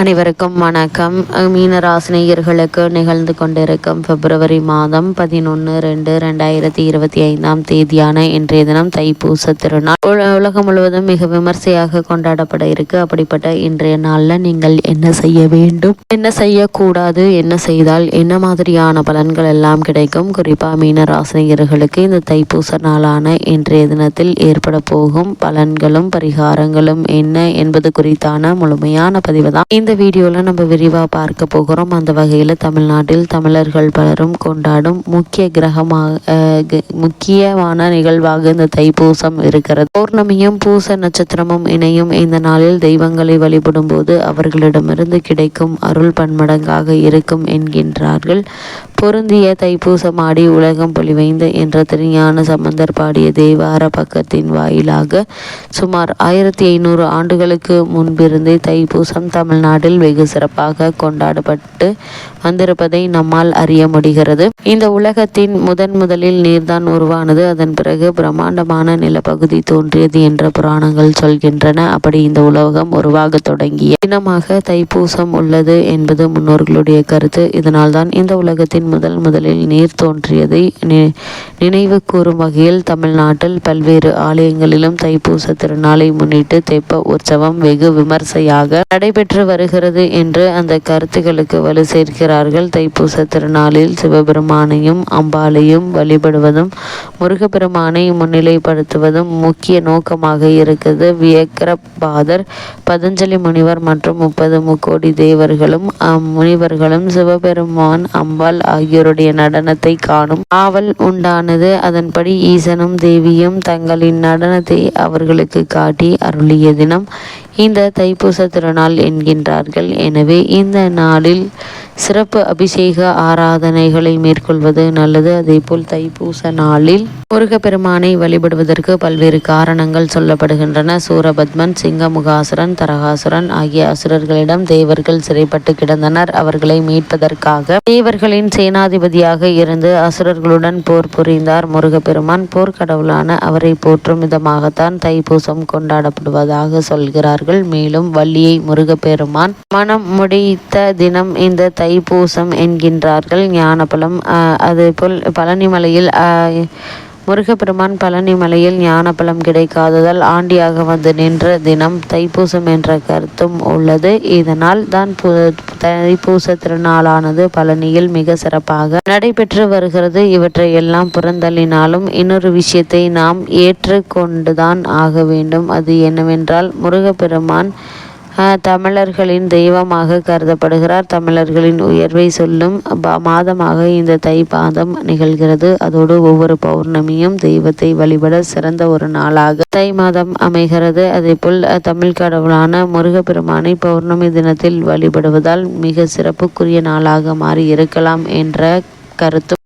அனைவருக்கும் வணக்கம். மீனராசினியர்களுக்கு நிகழ்ந்து கொண்டிருக்கும் பிப்ரவரி மாதம் பதினொன்று ரெண்டு ரெண்டாயிரத்தி இருபத்தி ஐந்தாம் தேதியான இன்றைய தினம் தைப்பூச திருநாள். உலகம் முழுவதும் மிக விமர்சையாக கொண்டாடப்பட இருக்கு. அப்படிப்பட்ட இன்றைய நாளில் நீங்கள் என்ன செய்ய வேண்டும்? என்ன செய்யக்கூடாது? என்ன செய்தால் என்ன மாதிரியான பலன்கள் எல்லாம் கிடைக்கும்? குறிப்பாக மீனராசினியர்களுக்கு இந்த தைப்பூச நாளான இன்றைய தினத்தில் ஏற்பட போகும் பலன்களும் பரிகாரங்களும் என்ன என்பது குறித்தான முழுமையான பதிவு தான் இந்த வீடியோவில் நம்ம விரிவாக பார்க்க போகிறோம். அந்த வகையில் தமிழ்நாட்டில் தமிழர்கள் பலரும் கொண்டாடும் முக்கிய கிரகமாக முக்கியமான நிகழ்வாக இந்த தைப்பூசம் இருக்கிறது. பௌர்ணமியும் பூச நட்சத்திரமும் இணையும் இந்த நாளில் தெய்வங்களை வழிபடும் போது அவர்களிடமிருந்து கிடைக்கும் அருள் பன்மடங்காக இருக்கும் என்கின்றார்கள். பொருந்திய தைப்பூசம் ஆடி உலகம் பொலிவைந்த என்ற திருஞான சம்பந்தர் பாடிய தேவார பக்கத்தின் வாயிலாக சுமார் ஆயிரத்தி ஐநூறு ஆண்டுகளுக்கு முன்பிருந்தே தைப்பூசம் தமிழ்நாட்டில் வெகு சிறப்பாக கொண்டாடப்பட்டு வந்திருப்பதை நம்மால் அறிய முடிகிறது. இந்த உலகத்தின் முதன் முதலில் நீர்தான் உருவானது. அதன் பிறகு பிரம்மாண்டமான நிலப்பகுதி தோன்றியது என்ற புராணங்கள் சொல்கின்றன. அப்படி இந்த உலகம் உருவாக தொடங்கிய தினமாக தைப்பூசம் உள்ளது என்பது முன்னோர்களுடைய கருத்து. இதனால்தான் இந்த உலகத்தின் முதல் முதலில் நீர் தோன்றியதை நினைவு கூறும் வகையில் தமிழ்நாட்டில் பல்வேறு ஆலயங்களிலும் தைப்பூச திருநாளை முன்னிட்டு தெப்ப உற்சவம் வெகு விமர்சையாக நடைபெற்று வருகிறது என்று அந்த கருத்துக்களுக்கு வலு சேர்க்கிறார்கள். தைப்பூச திருநாளில் சிவபெருமானையும் அம்பாலையும் வழிபடுவதும் முருகப்பெருமானை முன்னிலைப்படுத்துவதும் முக்கிய நோக்கமாக இருக்கிறது வியக்கரபாதர் பதஞ்சலி முனிவர் மற்றும் முப்பது முக்கோடி தேவர்களும் முனிவர்களும் சிவபெருமான் அம்பாள் ஆகியோருடைய நடனத்தை காணும் ஆவல் உண்டானது அதன்படி ஈசனும் தேவியும் தங்களின் நடனத்தை அவர்களுக்கு காட்டி அருளிய தினம் இந்த தைப்பூச திருநாள் என்கின்றார்கள். எனவே இந்த நாளில் சிறப்பு அபிஷேக ஆராதனைகளை மேற்கொள்வது நல்லது. அதேபோல் தைப்பூச நாளில் முருகப்பெருமானை வழிபடுவதற்கு பல்வேறு காரணங்கள் சொல்லப்படுகின்றன. சூரபத்மன் சிங்கமுகாசுரன் தரகாசுரன் ஆகிய அசுரர்களிடம் தேவர்கள் சிறைப்பட்டு கிடந்தனர். அவர்களை மீட்பதற்காக தேவர்களின் சேனாதிபதியாக இருந்து அசுரர்களுடன் போர் புரிந்தார் முருகப்பெருமான். போர்க்கடவுளான அவரை போற்றும் விதமாகத்தான் தைப்பூசம் கொண்டாடப்படுவதாக சொல்கிறார் சொல்கிறார்கள் மேலும் வள்ளியை முருகப்பெருமான் மனம் முடித்த தினம் இந்த தைப்பூசம் என்கின்றார்கள். ஞானபலம் அதேபோல் பழனிமலையில் முருகப்பெருமான் பழனி மலையில் ஞானபலம் கிடைக்காததால் ஆண்டியாக வந்து நின்ற தினம் தைப்பூசம் என்ற கருத்தும் உள்ளது. இதனால் தான் தைப்பூச திருநாளானது பழனியில் மிக சிறப்பாக நடைபெற்று வருகிறது. இவற்றை எல்லாம் புறந்தள்ளினாலும் இன்னொரு விஷயத்தை நாம் ஏற்றுக்கொண்டுதான் ஆக வேண்டும். அது என்னவென்றால் முருகப்பெருமான் தமிழர்களின் தெய்வமாக கருதப்படுகிறார். தமிழர்களின் உயர்வை சொல்லும் மாதமாக இந்த தை பாதம் நிகழ்கிறது. அதோடு ஒவ்வொரு பௌர்ணமியும் தெய்வத்தை வழிபட சிறந்த ஒரு நாளாக தை மாதம் அமைகிறது. அதேபோல் தமிழ் கடவுளான முருகப்பெருமானை பௌர்ணமி தினத்தில் வழிபடுவதால் மிக சிறப்புக்குரிய நாளாக மாறி இருக்கலாம் என்ற கருத்து